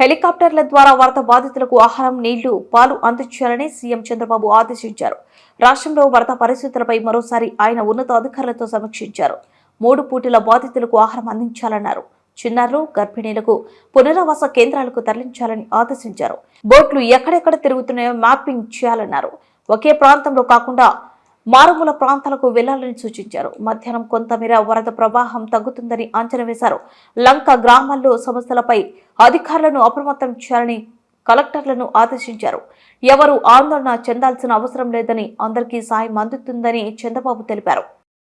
హెలికాప్టర్ల ద్వారా వరద బాధితులకు ఆహారం నీళ్ళు పాలు అందించాలని సీఎం చంద్రబాబు ఆదేశించారు. రాష్ట్రంలో వరద పరిస్థితులపై మరోసారి ఆయన ఉన్నతాధికారులతో సమీక్షించారు. మూడు పూటల బాధితులకు ఆహారం అందించాలన్నారు. చిన్నారులు గర్భిణీలకు పునరావాస కేంద్రాలకు తరలించాలని ఆదేశించారు. బోట్లు ఎక్కడెక్కడ తిరుగుతున్నాయో మ్యాపింగ్ చేయాలన్నారు. ఒకే ప్రాంతంలో కాకుండా మారుమూల ప్రాంతాలకు వెళ్ళాలని సూచించారు. మధ్యాహ్నం కొంతమేర వరద ప్రవాహం తగ్గుతుందని అంచనా వేశారు. లంక గ్రామాల్లో సమస్యలపై అధికారులను అప్రమత్తం చేయాలని కలెక్టర్లను ఆదేశించారు. ఎవరు ఆందోళన చెందాల్సిన అవసరం లేదని అందరికీ సాయం అందుతుందని చంద్రబాబు తెలిపారు.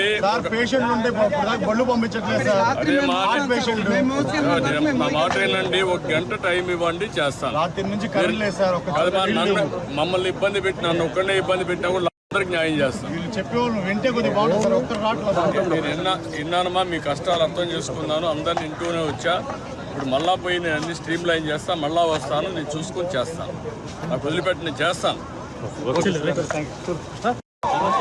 చెప్పుకోవాలి సార్ పేషెంట్ ఉంటే బళ్ళు పంపించట్లేదు సార్. అదే మాట ఏంటండి ఒక గంట టైం ఇవ్వండి చేస్తాను. రాత్రి నుంచి కరెంట్ లేదు సార్ ఒక అది మా నన్ను మమ్మల్ని ఇబ్బంది పెట్టి నన్ను ఒక్కడే ఇబ్బంది పెట్టినా కూడా అందరికి న్యాయం చేస్తాను వీళ్ళు చెప్పేవాళ్ళు వింటే కొద్దిగా బాగుంటుంది సార్ ఒక్కరు రావట్లేదు సార్. నేను విన్నా విన్నానమ్మా మీ కష్టాలు అర్థం చేసుకున్నాను అందరిని ఇంటూనే వచ్చా. ఇప్పుడు మళ్ళా పోయి నేను అన్ని స్ట్రీమ్ లైన్ చేస్తాను మళ్ళా వస్తాను నేను చూసుకొని చేస్తాను. నాకు వదిలిపెట్టి నేను చేస్తాను.